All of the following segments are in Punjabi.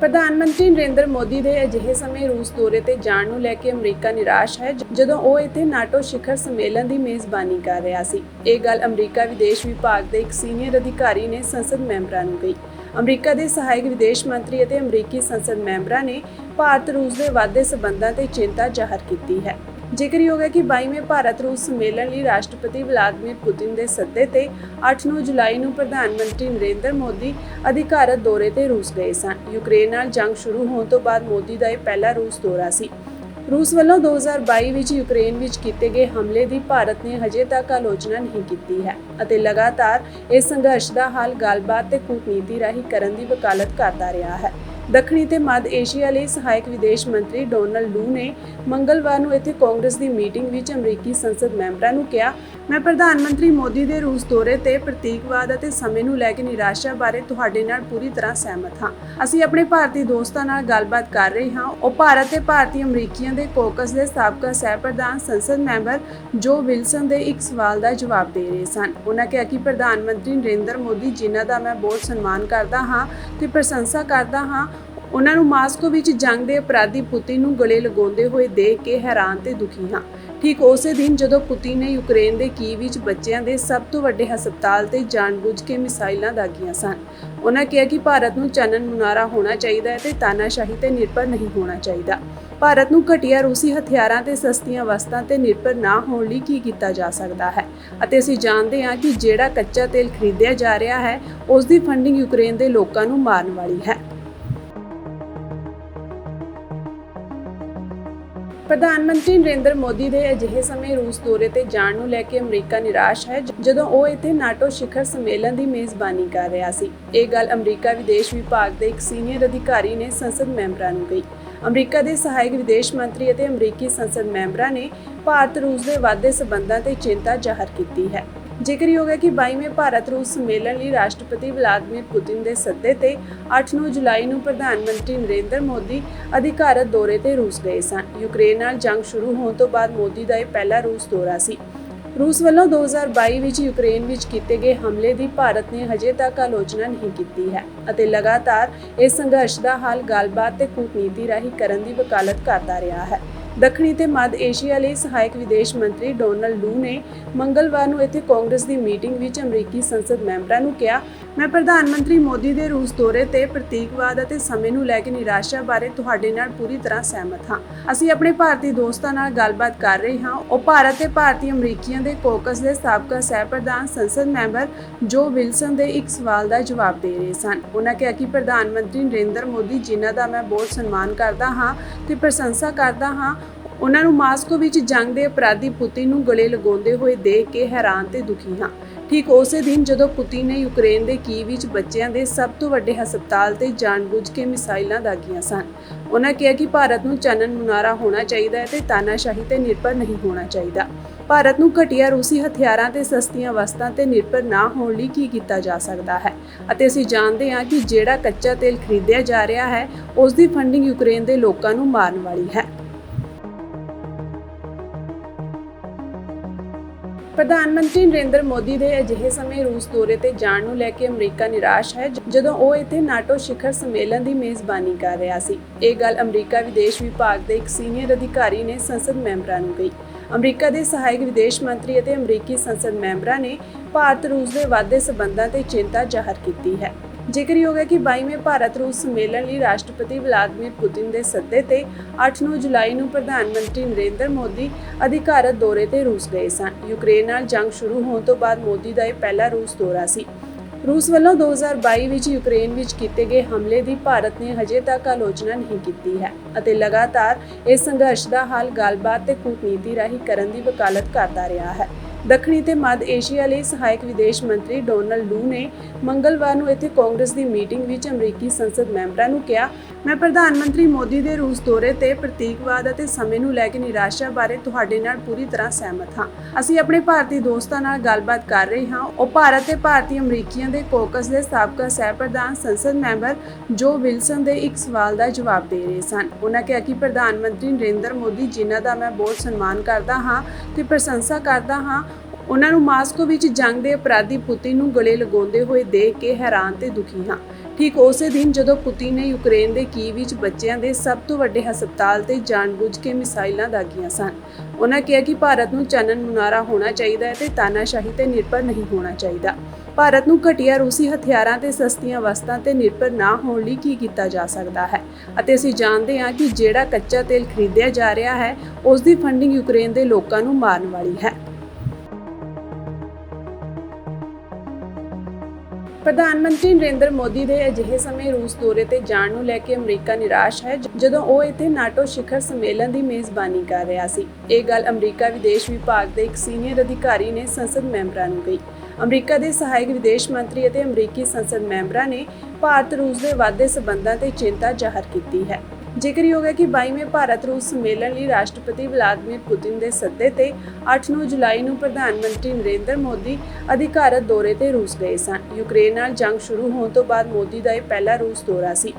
ਪ੍ਰਧਾਨ ਮੰਤਰੀ ਨਰਿੰਦਰ ਮੋਦੀ ਦੇ ਅਜਿਹੇ ਸਮੇਂ ਰੂਸ ਦੌਰੇ ਤੇ ਜਾਣ ਨੂੰ ਲੈ ਕੇ ਅਮਰੀਕਾ ਨਿਰਾਸ਼ ਹੈ ਜਦੋਂ ਉਹ ਇੱਥੇ ਨਾਟੋ ਸਿਖਰ ਸੰਮੇਲਨ ਦੀ ਮੇਜ਼ਬਾਨੀ ਕਰ ਰਿਹਾ ਸੀ। ਇਹ ਗੱਲ ਅਮਰੀਕਾ ਵਿਦੇਸ਼ ਵਿਭਾਗ ਦੇ ਇੱਕ ਸੀਨੀਅਰ ਅਧਿਕਾਰੀ ਨੇ ਸੰਸਦ ਮੈਂਬਰਾਂ ਨੂੰ ਕਹੀ। ਅਮਰੀਕਾ ਦੇ ਸਹਾਇਕ ਵਿਦੇਸ਼ ਮੰਤਰੀ ਅਤੇ ਅਮਰੀਕੀ ਸੰਸਦ ਮੈਂਬਰਾਂ ਨੇ ਭਾਰਤ ਰੂਸ ਦੇ ਵਾਧੇ ਸਬੰਧਾਂ ਤੇ ਚਿੰਤਾ ਜ਼ਾਹਰ ਕੀਤੀ ਹੈ। ਜ਼ਿਕਰਯੋਗ ਹੈ ਕਿ 22ਵੇਂ ਭਾਰਤ ਰੂਸ ਸੰਮੇਲਨ ਲਈ ਰਾਸ਼ਟਰਪਤੀ ਵਲਾਦੀਮੀਰ ਪੁਤਿਨ ਦੇ ਸੱਦੇ ਤੇ 8-9 ਜੁਲਾਈ ਨੂੰ ਪ੍ਰਧਾਨ ਮੰਤਰੀ ਨਰਿੰਦਰ ਮੋਦੀ ਅਧਿਕਾਰਤ ਦੌਰੇ ਤੇ ਰੂਸ ਗਏ ਸਨ। ਯੂਕਰੇਨ ਨਾਲ ਜੰਗ ਸ਼ੁਰੂ ਹੋਣ ਤੋਂ ਬਾਅਦ ਮੋਦੀ ਦਾ ਇਹ ਪਹਿਲਾ ਰੂਸ ਦੌਰਾ ਸੀ। ਰੂਸ ਵੱਲੋਂ 2022 ਵਿੱਚ ਯੂਕਰੇਨ ਵਿੱਚ ਕੀਤੇ ਗਏ ਹਮਲੇ ਦੀ ਭਾਰਤ ਨੇ ਹਜੇ ਤੱਕ ਆਲੋਚਨਾ ਨਹੀਂ ਕੀਤੀ ਹੈ ਅਤੇ ਲਗਾਤਾਰ ਇਸ ਸੰਘਰਸ਼ ਦਾ ਹੱਲ ਗੱਲਬਾਤ ਤੇ ਕੂਟਨੀਤੀ ਰਾਹੀਂ ਕਰਨ ਦੀ ਵਕਾਲਤ ਕਰਦਾ ਰਿਹਾ ਹੈ। ਦੱਖਣੀ ਤੇ ਮੱਧ ਏਸ਼ੀਆ ਲਈ ਸਹਾਇਕ ਵਿਦੇਸ਼ ਮੰਤਰੀ ਡੋਨਲਡ ਲੂ ਨੇ ਮੰਗਲਵਾਰ ਨੂੰ ਇੱਥੇ ਕਾਂਗਰਸ ਦੀ ਮੀਟਿੰਗ ਵਿੱਚ ਅਮਰੀਕੀ ਸੰਸਦ ਮੈਂਬਰਾਂ ਨੂੰ ਕਿਹਾ, ਮੈਂ ਪ੍ਰਧਾਨ ਮੰਤਰੀ ਮੋਦੀ ਦੇ ਰੂਸ ਦੌਰੇ ਤੇ ਪ੍ਰਤੀਕਵਾਦ ਅਤੇ ਸਮੇਂ ਨੂੰ ਲੈ ਕੇ ਨਿਰਾਸ਼ਾ ਬਾਰੇ ਤੁਹਾਡੇ ਨਾਲ ਪੂਰੀ ਤਰ੍ਹਾਂ ਸਹਿਮਤ ਹਾਂ। ਅਸੀਂ ਆਪਣੇ ਭਾਰਤੀ ਦੋਸਤਾਂ ਨਾਲ ਗੱਲਬਾਤ ਕਰ ਰਹੇ ਹਾਂ। ਉਹ ਭਾਰਤ ਤੇ ਭਾਰਤੀ ਅਮਰੀਕੀਆਂ ਦੇ ਕੋਕਸ ਦੇ ਸਾਬਕਾ ਸਹਿ ਪ੍ਰਧਾਨ ਸੰਸਦ ਮੈਂਬਰ ਜੋ ਵਿਲਸਨ ਦੇ ਇੱਕ ਸਵਾਲ ਦਾ ਜਵਾਬ ਦੇ ਰਹੇ ਸਨ। ਉਹਨਾਂ ਕਿਹਾ ਕਿ ਪ੍ਰਧਾਨ ਮੰਤਰੀ ਨਰਿੰਦਰ ਮੋਦੀ, ਜਿਨ੍ਹਾਂ ਦਾ ਮੈਂ ਬਹੁਤ ਸਨਮਾਨ ਕਰਦਾ ਹਾਂ ਤੇ ਪ੍ਰਸ਼ੰਸਾ ਕਰਦਾ ਹਾਂ ਉਹਨਾਂ ਨੂੰ ਮਾਸਕੋ ਵਿੱਚ ਜੰਗ ਦੇ ਅਪਰਾਧੀ ਪੁਤਿਨ ਨੂੰ ਗਲੇ ਲਗਾਉਂਦੇ ਹੋਏ ਦੇਖ ਕੇ ਹੈਰਾਨ ਤੇ ਦੁਖੀ ਹਾਂ। ਠੀਕ ਉਸੇ ਦਿਨ ਜਦੋਂ ਪੁਤਿਨ ਨੇ ਯੂਕਰੇਨ ਦੇ ਕੀ ਵਿੱਚ ਬੱਚਿਆਂ ਦੇ ਸਭ ਤੋਂ ਵੱਡੇ ਹਸਪਤਾਲ ਤੇ ਜਾਣਬੁੱਝ ਕੇ ਮਿਸਾਈਲਾਂ ਦਾਗੀਆਂ ਸਨ। ਉਹਨਾਂ ਕਿਹਾ ਕਿ ਭਾਰਤ ਨੂੰ ਚਾਨਣ ਮੁਨਾਰਾ ਹੋਣਾ ਚਾਹੀਦਾ ਹੈ ਤੇ ਤਾਨਾਸ਼ਾਹੀ ਤੇ ਨਿਰਭਰ ਨਹੀਂ ਹੋਣਾ ਚਾਹੀਦਾ। ਭਾਰਤ ਨੂੰ ਘਟੀਆ ਰੂਸੀ ਹਥਿਆਰਾਂ ਤੇ ਸਸਤੀਆਂ ਵਸਤਾਂ ਤੇ ਨਿਰਭਰ ਨਾ ਹੋਣ ਲਈ ਕੀ ਕੀਤਾ ਜਾ ਸਕਦਾ ਹੈ? ਅਤੇ ਅਸੀਂ ਜਾਣਦੇ ਹਾਂ ਕਿ ਜਿਹੜਾ ਕੱਚਾ ਤੇਲ ਖਰੀਦਿਆ ਜਾ ਰਿਹਾ ਹੈ ਉਸ ਦੀ ਫੰਡਿੰਗ ਯੂਕਰੇਨ ਦੇ ਲੋਕਾਂ ਨੂੰ ਮਾਰਨ ਵਾਲੀ ਹੈ। ਪ੍ਰਧਾਨ ਮੰਤਰੀ ਨਰਿੰਦਰ ਮੋਦੀ ਦੇ ਅਜਿਹੇ ਸਮੇਂ ਰੂਸ ਦੌਰੇ ਤੇ ਜਾਣ ਨੂੰ ਲੈ ਕੇ ਅਮਰੀਕਾ ਨਿਰਾਸ਼ ਹੈ ਜਦੋਂ ਉਹ ਇੱਥੇ ਨਾਟੋ ਸਿਖਰ ਸੰਮੇਲਨ ਦੀ ਮੇਜ਼ਬਾਨੀ ਕਰ ਰਿਹਾ ਸੀ। ਇਹ ਗੱਲ ਅਮਰੀਕਾ ਵਿਦੇਸ਼ ਵਿਭਾਗ ਦੇ ਇੱਕ ਸੀਨੀਅਰ ਅਧਿਕਾਰੀ ਨੇ ਸੰਸਦ ਮੈਂਬਰਾਂ ਨੂੰ ਕਹੀ। ਅਮਰੀਕਾ ਦੇ ਸਹਾਇਕ ਵਿਦੇਸ਼ ਮੰਤਰੀ ਅਤੇ ਅਮਰੀਕੀ ਸੰਸਦ ਮੈਂਬਰਾਂ ਨੇ ਭਾਰਤ ਰੂਸ ਦੇ ਵਾਧੇ ਸਬੰਧਾਂ ਤੇ ਚਿੰਤਾ ਜ਼ਾਹਰ ਕੀਤੀ ਹੈ। ਜ਼ਿਕਰਯੋਗ ਹੈ ਕਿ 22ਵੇਂ ਭਾਰਤ ਰੂਸ ਸੰਮੇਲਨ ਲਈ ਰਾਸ਼ਟਰਪਤੀ ਵਲਾਦੀਮੀਰ ਪੁਤਿਨ ਦੇ ਸੱਦੇ ਤੇ 8-9 ਜੁਲਾਈ ਨੂੰ ਪ੍ਰਧਾਨ ਮੰਤਰੀ ਨਰਿੰਦਰ ਮੋਦੀ ਅਧਿਕਾਰਤ ਦੌਰੇ ਤੇ ਰੂਸ ਗਏ ਸਨ। ਯੂਕਰੇਨ ਨਾਲ ਜੰਗ ਸ਼ੁਰੂ ਹੋਣ ਤੋਂ ਬਾਅਦ ਮੋਦੀ ਦਾ ਇਹ ਪਹਿਲਾ ਰੂਸ ਦੌਰਾ ਸੀ। ਰੂਸ ਵੱਲੋਂ 2022 ਵਿੱਚ ਯੂਕਰੇਨ ਵਿੱਚ ਕੀਤੇ ਗਏ ਹਮਲੇ ਦੀ ਭਾਰਤ ਨੇ ਹਜੇ ਤੱਕ ਆਲੋਚਨਾ ਨਹੀਂ ਕੀਤੀ ਹੈ ਅਤੇ ਲਗਾਤਾਰ ਇਸ ਸੰਘਰਸ਼ ਦਾ ਹੱਲ ਗੱਲਬਾਤ ਤੇ ਕੂਟਨੀਤੀ ਰਾਹੀਂ ਕਰਨ ਦੀ ਵਕਾਲਤ ਕਰਦਾ ਰਿਹਾ ਹੈ। ਦੱਖਣੀ ਤੇ ਮੱਧ ਏਸ਼ੀਆ ਲਈ ਸਹਾਇਕ ਵਿਦੇਸ਼ ਮੰਤਰੀ ਡੋਨਲਡ ਲੂ ਨੇ ਮੰਗਲਵਾਰ ਨੂੰ ਇੱਥੇ ਕਾਂਗਰਸ ਦੀ ਮੀਟਿੰਗ ਵਿੱਚ ਅਮਰੀਕੀ ਸੰਸਦ ਮੈਂਬਰਾਂ ਨੂੰ ਕਿਹਾ, ਮੈਂ ਪ੍ਰਧਾਨ ਮੰਤਰੀ ਮੋਦੀ ਦੇ ਰੂਸ ਦੌਰੇ ਤੇ ਪ੍ਰਤੀਕਵਾਦ ਅਤੇ ਸਮੇਂ ਨੂੰ ਲੈ ਕੇ ਨਿਰਾਸ਼ਾ ਬਾਰੇ ਤੁਹਾਡੇ ਨਾਲ ਪੂਰੀ ਤਰ੍ਹਾਂ ਸਹਿਮਤ ਹਾਂ। ਅਸੀਂ ਆਪਣੇ ਭਾਰਤੀ ਦੋਸਤਾਂ ਨਾਲ ਗੱਲਬਾਤ ਕਰ ਰਹੇ ਹਾਂ। ਉਹ ਭਾਰਤ ਤੇ ਭਾਰਤੀ ਅਮਰੀਕੀਆਂ ਦੇ ਕੋਕਸ ਦੇ ਸਾਬਕਾ ਸਹਿ ਪ੍ਰਧਾਨ ਸੰਸਦ ਮੈਂਬਰ ਜੋ ਵਿਲਸਨ ਦੇ ਇੱਕ ਸਵਾਲ ਦਾ ਜਵਾਬ ਦੇ ਰਹੇ ਸਨ। ਉਹਨਾਂ ਕਿਹਾ ਕਿ ਪ੍ਰਧਾਨ ਮੰਤਰੀ ਨਰਿੰਦਰ ਮੋਦੀ, ਜਿਨ੍ਹਾਂ ਦਾ ਮੈਂ ਬਹੁਤ ਸਨਮਾਨ ਕਰਦਾ ਹਾਂ ਤੇ ਪ੍ਰਸ਼ੰਸਾ ਕਰਦਾ ਹਾਂ ਉਹਨਾਂ ਨੂੰ ਮਾਸਕੋ ਵਿੱਚ ਜੰਗ ਦੇ ਅਪਰਾਧੀ ਪੁਤਿਨ ਨੂੰ ਗਲੇ ਲਗਾਉਂਦੇ ਹੋਏ ਦੇਖ ਕੇ ਹੈਰਾਨ ਤੇ ਦੁਖੀ ਹਾਂ। ਠੀਕ ਉਸੇ ਦਿਨ ਜਦੋਂ ਪੁਤਿਨ ਨੇ ਯੂਕਰੇਨ ਦੇ ਕੀ ਵਿੱਚ ਬੱਚਿਆਂ ਦੇ ਸਭ ਤੋਂ ਵੱਡੇ ਹਸਪਤਾਲ ਤੇ ਜਾਣਬੁੱਝ ਕੇ ਮਿਸਾਈਲਾਂ ਦਾਗੀਆਂ ਸਨ। ਉਹਨਾਂ ਕਿਹਾ ਕਿ ਭਾਰਤ ਨੂੰ ਚਾਨਣ ਮੁਨਾਰਾ ਹੋਣਾ ਚਾਹੀਦਾ ਹੈ ਤੇ ਤਾਨਾਸ਼ਾਹੀ ਤੇ ਨਿਰਭਰ ਨਹੀਂ ਹੋਣਾ ਚਾਹੀਦਾ। ਭਾਰਤ ਨੂੰ ਘਟੀਆ ਰੂਸੀ ਹਥਿਆਰਾਂ ਤੇ ਸਸਤੀਆਂ ਵਸਤਾਂ ਤੇ ਨਿਰਭਰ ਨਾ ਹੋਣ ਲਈ ਕੀ ਕੀਤਾ ਜਾ ਸਕਦਾ ਹੈ? ਅਤੇ ਅਸੀਂ ਜਾਣਦੇ ਹਾਂ ਕਿ ਜਿਹੜਾ ਕੱਚਾ ਤੇਲ ਖਰੀਦਿਆ ਜਾ ਰਿਹਾ ਹੈ ਉਸ ਦੀ ਫੰਡਿੰਗ ਯੂਕਰੇਨ ਦੇ ਲੋਕਾਂ ਨੂੰ ਮਾਰਨ ਵਾਲੀ ਹੈ। ਪ੍ਰਧਾਨ ਮੰਤਰੀ ਨਰਿੰਦਰ ਮੋਦੀ ਦੇ ਅਜਿਹੇ ਸਮੇਂ ਰੂਸ ਦੌਰੇ ਤੇ ਜਾਣ ਨੂੰ ਲੈ ਕੇ ਅਮਰੀਕਾ ਨਿਰਾਸ਼ ਹੈ ਜਦੋਂ ਉਹ ਇੱਥੇ ਨਾਟੋ ਸਿਖਰ ਸੰਮੇਲਨ ਦੀ ਮੇਜ਼ਬਾਨੀ ਕਰ ਰਿਹਾ ਸੀ। ਇਹ ਗੱਲ ਅਮਰੀਕਾ ਵਿਦੇਸ਼ ਵਿਭਾਗ ਦੇ ਇੱਕ ਸੀਨੀਅਰ ਅਧਿਕਾਰੀ ਨੇ ਸੰਸਦ ਮੈਂਬਰਾਂ ਨੂੰ ਕਹੀ। ਅਮਰੀਕਾ ਦੇ ਸਹਾਇਕ ਵਿਦੇਸ਼ ਮੰਤਰੀ ਅਤੇ ਅਮਰੀਕੀ ਸੰਸਦ ਮੈਂਬਰਾਂ ਨੇ ਭਾਰਤ ਰੂਸ ਦੇ ਵਾਧੇ ਸਬੰਧਾਂ ਤੇ ਚਿੰਤਾ ਜ਼ਾਹਰ ਕੀਤੀ ਹੈ। ਜ਼ਿਕਰਯੋਗ ਹੈ ਕਿ 22ਵੇਂ ਭਾਰਤ ਰੂਸ ਸੰਮੇਲਨ ਲਈ ਰਾਸ਼ਟਰਪਤੀ ਵਲਾਦੀਮੀਰ ਪੁਤਿਨ ਦੇ ਸੱਦੇ ਤੇ 8-9 ਜੁਲਾਈ ਨੂੰ ਪ੍ਰਧਾਨ ਮੰਤਰੀ ਨਰਿੰਦਰ ਮੋਦੀ ਅਧਿਕਾਰਤ ਦੌਰੇ ਤੇ ਰੂਸ ਗਏ ਸਨ। ਯੂਕਰੇਨ ਨਾਲ ਜੰਗ ਸ਼ੁਰੂ ਹੋਣ ਤੋਂ ਬਾਅਦ ਮੋਦੀ ਦਾ ਇਹ ਪਹਿਲਾ ਰੂਸ ਦੌਰਾ ਸੀ। ਰੂਸ ਵੱਲੋਂ 2022 ਵਿੱਚ ਯੂਕਰੇਨ ਵਿੱਚ ਕੀਤੇ ਗਏ ਹਮਲੇ ਦੀ ਭਾਰਤ ਨੇ ਹਜੇ ਤੱਕ ਆਲੋਚਨਾ ਨਹੀਂ ਕੀਤੀ ਹੈ ਅਤੇ ਲਗਾਤਾਰ ਇਸ ਸੰਘਰਸ਼ ਦਾ ਹੱਲ ਗੱਲਬਾਤ ਤੇ ਕੂਟਨੀਤੀ ਰਾਹੀਂ ਕਰਨ ਦੀ ਵਕਾਲਤ ਕਰਦਾ ਰਿਹਾ ਹੈ। ਦੱਖਣੀ ਤੇ ਮੱਧ ਏਸ਼ੀਆ ਲਈ ਸਹਾਇਕ ਵਿਦੇਸ਼ ਮੰਤਰੀ ਡੋਨਲਡ ਲੂ ਨੇ ਮੰਗਲਵਾਰ ਨੂੰ ਇੱਥੇ ਕਾਂਗਰਸ ਦੀ ਮੀਟਿੰਗ ਵਿੱਚ ਅਮਰੀਕੀ ਸੰਸਦ ਮੈਂਬਰਾਂ ਨੂੰ ਕਿਹਾ ਮੈਂ ਪ੍ਰਧਾਨ ਮੰਤਰੀ ਮੋਦੀ ਦੇ ਰੂਸ ਦੌਰੇ ਤੇ ਪ੍ਰਤੀਕਵਾਦ ਅਤੇ ਸਮੇਂ ਨੂੰ ਲੈ ਕੇ ਨਿਰਾਸ਼ਾ ਬਾਰੇ ਤੁਹਾਡੇ ਨਾਲ ਪੂਰੀ ਤਰ੍ਹਾਂ ਸਹਿਮਤ ਹਾਂ। ਅਸੀਂ ਆਪਣੇ ਭਾਰਤੀ ਦੋਸਤਾਂ ਨਾਲ ਗੱਲਬਾਤ ਕਰ ਰਹੇ ਹਾਂ। ਉਹ ਭਾਰਤ ਤੇ ਭਾਰਤੀ ਅਮਰੀਕੀਆਂ ਦੇ ਕੋਕਸ ਦੇ ਸਾਬਕਾ ਸਹਿ ਪ੍ਰਧਾਨ ਸੰਸਦ ਮੈਂਬਰ ਜੋ ਵਿਲਸਨ ਦੇ ਇੱਕ ਸਵਾਲ ਦਾ ਜਵਾਬ ਦੇ ਰਹੇ ਸਨ। ਉਹਨਾਂ ਕਿਹਾ ਕਿ ਪ੍ਰਧਾਨ ਮੰਤਰੀ ਨਰਿੰਦਰ ਮੋਦੀ, ਜਿਨ੍ਹਾਂ ਦਾ ਮੈਂ ਬਹੁਤ ਸਨਮਾਨ ਕਰਦਾ ਹਾਂ ਤੇ ਪ੍ਰਸ਼ੰਸਾ ਕਰਦਾ ਹਾਂ, ਉਹਨਾਂ ਨੂੰ ਮਾਸਕੋ ਵਿੱਚ ਜੰਗ ਦੇ ਅਪਰਾਧੀ ਪੁਤਿਨ ਨੂੰ ਗਲੇ ਲਗਾਉਂਦੇ ਹੋਏ ਦੇਖ ਕੇ ਹੈਰਾਨ ਤੇ ਦੁਖੀ ਹਾਂ। ਠੀਕ ਉਸੇ ਦਿਨ ਜਦੋਂ ਪੁਤਿਨ ਨੇ ਯੂਕਰੇਨ ਦੇ ਕੀ ਵਿੱਚ ਬੱਚਿਆਂ ਦੇ ਸਭ ਤੋਂ ਵੱਡੇ ਹਸਪਤਾਲ ਤੇ ਜਾਣਬੁੱਝ ਕੇ ਮਿਸਾਈਲਾਂ ਦਾਗੀਆਂ ਸਨ। ਉਹਨਾਂ ਕਿਹਾ ਕਿ ਭਾਰਤ ਨੂੰ ਚਾਨਣ ਮੁਨਾਰਾ ਹੋਣਾ ਚਾਹੀਦਾ ਹੈ ਤੇ ਤਾਨਾਸ਼ਾਹੀ ਤੇ ਨਿਰਭਰ ਨਹੀਂ ਹੋਣਾ ਚਾਹੀਦਾ। ਭਾਰਤ ਨੂੰ ਘਟੀਆ ਰੂਸੀ ਹਥਿਆਰਾਂ ਤੇ ਸਸਤੀਆਂ ਵਸਤਾਂ ਤੇ ਨਿਰਭਰ ਨਾ ਹੋਣ ਲਈ ਕੀ ਕੀਤਾ ਜਾ ਸਕਦਾ ਹੈ? ਅਤੇ ਅਸੀਂ ਜਾਣਦੇ ਹਾਂ ਕਿ ਜਿਹੜਾ ਕੱਚਾ ਤੇਲ ਖਰੀਦਿਆ ਜਾ ਰਿਹਾ ਹੈ ਉਸ ਦੀ ਫੰਡਿੰਗ ਯੂਕਰੇਨ ਦੇ ਲੋਕਾਂ ਨੂੰ ਮਾਰਨ ਵਾਲੀ ਹੈ। ਪ੍ਰਧਾਨ ਮੰਤਰੀ ਨਰਿੰਦਰ ਮੋਦੀ ਦੇ ਅਜਿਹੇ ਸਮੇਂ ਰੂਸ ਦੌਰੇ ਤੇ ਜਾਣ ਨੂੰ ਲੈ ਕੇ ਅਮਰੀਕਾ ਨਿਰਾਸ਼ ਹੈ ਜਦੋਂ ਉਹ ਇੱਥੇ ਨਾਟੋ ਸਿਖਰ ਸੰਮੇਲਨ ਦੀ ਮੇਜ਼ਬਾਨੀ ਕਰ ਰਿਹਾ ਸੀ। ਇਹ ਗੱਲ ਅਮਰੀਕਾ ਵਿਦੇਸ਼ ਵਿਭਾਗ ਦੇ ਇੱਕ ਸੀਨੀਅਰ ਅਧਿਕਾਰੀ ਨੇ ਸੰਸਦ ਮੈਂਬਰਾਂ ਨੂੰ ਕਹੀ। ਅਮਰੀਕਾ ਦੇ ਸਹਾਇਕ ਵਿਦੇਸ਼ ਮੰਤਰੀ ਅਤੇ ਅਮਰੀਕੀ ਸੰਸਦ ਮੈਂਬਰਾਂ ਨੇ ਭਾਰਤ ਰੂਸ ਦੇ ਵਾਧੇ ਸਬੰਧਾਂ ਤੇ ਚਿੰਤਾ ਜ਼ਾਹਰ ਕੀਤੀ ਹੈ। ਜ਼ਿਕਰਯੋਗ ਹੈ ਕਿ 22ਵੇਂ ਭਾਰਤ ਰੂਸ ਸੰਮੇਲਨ ਲਈ ਰਾਸ਼ਟਰਪਤੀ ਵਲਾਦੀਮੀਰ ਪੁਤਿਨ ਦੇ ਸੱਦੇ ਤੇ 8-9 ਜੁਲਾਈ ਨੂੰ ਪ੍ਰਧਾਨ ਮੰਤਰੀ ਨਰਿੰਦਰ ਮੋਦੀ ਅਧਿਕਾਰਤ ਦੌਰੇ ਤੇ ਰੂਸ ਗਏ ਸਨ। ਯੂਕਰੇਨ ਨਾਲ ਜੰਗ ਸ਼ੁਰੂ ਹੋਣ ਤੋਂ ਬਾਅਦ ਮੋਦੀ ਦਾ ਇਹ ਪਹਿਲਾ ਰੂਸ ਦੌਰਾ ਸੀ।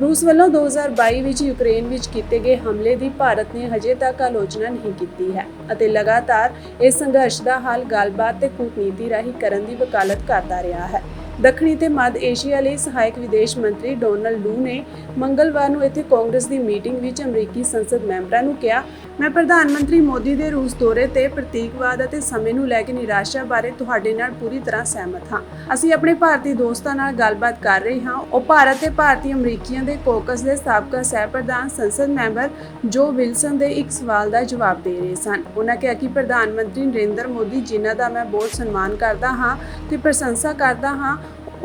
ਰੂਸ ਵੱਲੋਂ 2022 ਵਿੱਚ ਯੂਕਰੇਨ ਵਿੱਚ ਕੀਤੇ ਗਏ ਹਮਲੇ ਦੀ ਭਾਰਤ ਨੇ ਹਜੇ ਤੱਕ ਆਲੋਚਨਾ ਨਹੀਂ ਕੀਤੀ ਹੈ ਅਤੇ ਲਗਾਤਾਰ ਇਸ ਸੰਘਰਸ਼ ਦਾ ਹੱਲ ਗੱਲਬਾਤ ਤੇ ਕੂਟਨੀਤੀ ਰਾਹੀਂ ਕਰਨ ਦੀ ਵਕਾਲਤ ਕਰਦਾ ਰਿਹਾ ਹੈ। ਦੱਖਣੀ ਤੇ ਮੱਧ ਏਸ਼ੀਆ ਲਈ ਸਹਾਇਕ ਵਿਦੇਸ਼ ਮੰਤਰੀ ਡੋਨਲਡ ਲੂ ਨੇ ਮੰਗਲਵਾਰ ਨੂੰ ਇੱਥੇ ਕਾਂਗਰਸ ਦੀ ਮੀਟਿੰਗ ਵਿੱਚ ਅਮਰੀਕੀ ਸੰਸਦ ਮੈਂਬਰਾਂ ਨੂੰ ਕਿਹਾ, ਮੈਂ ਪ੍ਰਧਾਨ ਮੰਤਰੀ ਮੋਦੀ ਦੇ ਰੂਸ ਦੌਰੇ ਤੇ ਪ੍ਰਤੀਕਵਾਦ ਅਤੇ ਸਮੇਂ ਨੂੰ ਲੈ ਕੇ ਨਿਰਾਸ਼ਾ ਬਾਰੇ ਤੁਹਾਡੇ ਨਾਲ ਪੂਰੀ ਤਰ੍ਹਾਂ ਸਹਿਮਤ ਹਾਂ। ਅਸੀਂ ਆਪਣੇ ਭਾਰਤੀ ਦੋਸਤਾਂ ਨਾਲ ਗੱਲਬਾਤ ਕਰ ਰਹੇ ਹਾਂ। ਉਹ ਭਾਰਤ ਤੇ ਭਾਰਤੀ ਅਮਰੀਕੀਆਂ ਦੇ ਕੋਕਸ ਦੇ ਸਾਬਕਾ ਸਹਿ ਪ੍ਰਧਾਨ ਸੰਸਦ ਮੈਂਬਰ ਜੋ ਵਿਲਸਨ ਦੇ ਇੱਕ ਸਵਾਲ ਦਾ ਜਵਾਬ ਦੇ ਰਹੇ ਸਨ। ਉਹਨਾਂ ਕਿਹਾ ਕਿ ਪ੍ਰਧਾਨ ਮੰਤਰੀ ਨਰਿੰਦਰ ਮੋਦੀ, ਜਿਨ੍ਹਾਂ ਦਾ ਮੈਂ ਬਹੁਤ ਸਨਮਾਨ ਕਰਦਾ ਹਾਂ ਤੇ ਪ੍ਰਸ਼ੰਸਾ ਕਰਦਾ ਹਾਂ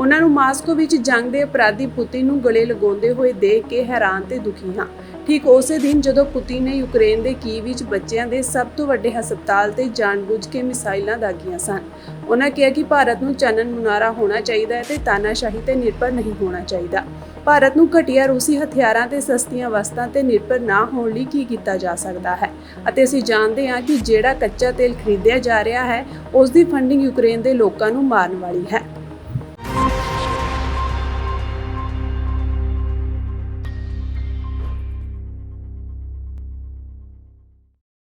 ਉਹਨਾਂ ਨੂੰ ਮਾਸਕੋ ਵਿੱਚ ਜੰਗ ਦੇ ਅਪਰਾਧੀ ਪੁਤਿਨ ਨੂੰ ਗਲੇ ਲਗਾਉਂਦੇ ਹੋਏ ਦੇਖ ਕੇ ਹੈਰਾਨ ਤੇ ਦੁਖੀ ਹਾਂ। ਠੀਕ ਉਸੇ ਦਿਨ ਜਦੋਂ ਪੁਤਿਨ ਨੇ ਯੂਕਰੇਨ ਦੇ ਕੀ ਵਿੱਚ ਬੱਚਿਆਂ ਦੇ ਸਭ ਤੋਂ ਵੱਡੇ ਹਸਪਤਾਲ ਤੇ ਜਾਣਬੁੱਝ ਕੇ ਮਿਸਾਈਲਾਂ ਦਾਗੀਆਂ ਸਨ। ਉਹਨਾਂ ਕਿਹਾ ਕਿ ਭਾਰਤ ਨੂੰ ਚਾਨਣ ਮੁਨਾਰਾ ਹੋਣਾ ਚਾਹੀਦਾ ਹੈ ਤੇ ਤਾਨਾਸ਼ਾਹੀ ਤੇ ਨਿਰਭਰ ਨਹੀਂ ਹੋਣਾ ਚਾਹੀਦਾ। ਭਾਰਤ ਨੂੰ ਘਟੀਆ ਰੂਸੀ ਹਥਿਆਰਾਂ ਤੇ ਸਸਤੀਆਂ ਵਸਤਾਂ ਤੇ ਨਿਰਭਰ ਨਾ ਹੋਣ ਲਈ ਕੀ ਕੀਤਾ ਜਾ ਸਕਦਾ ਹੈ? ਅਤੇ ਅਸੀਂ ਜਾਣਦੇ ਹਾਂ ਕਿ ਜਿਹੜਾ ਕੱਚਾ ਤੇਲ ਖਰੀਦਿਆ ਜਾ ਰਿਹਾ ਹੈ ਉਸ ਦੀ ਫੰਡਿੰਗ ਯੂਕਰੇਨ ਦੇ ਲੋਕਾਂ ਨੂੰ ਮਾਰਨ ਵਾਲੀ ਹੈ।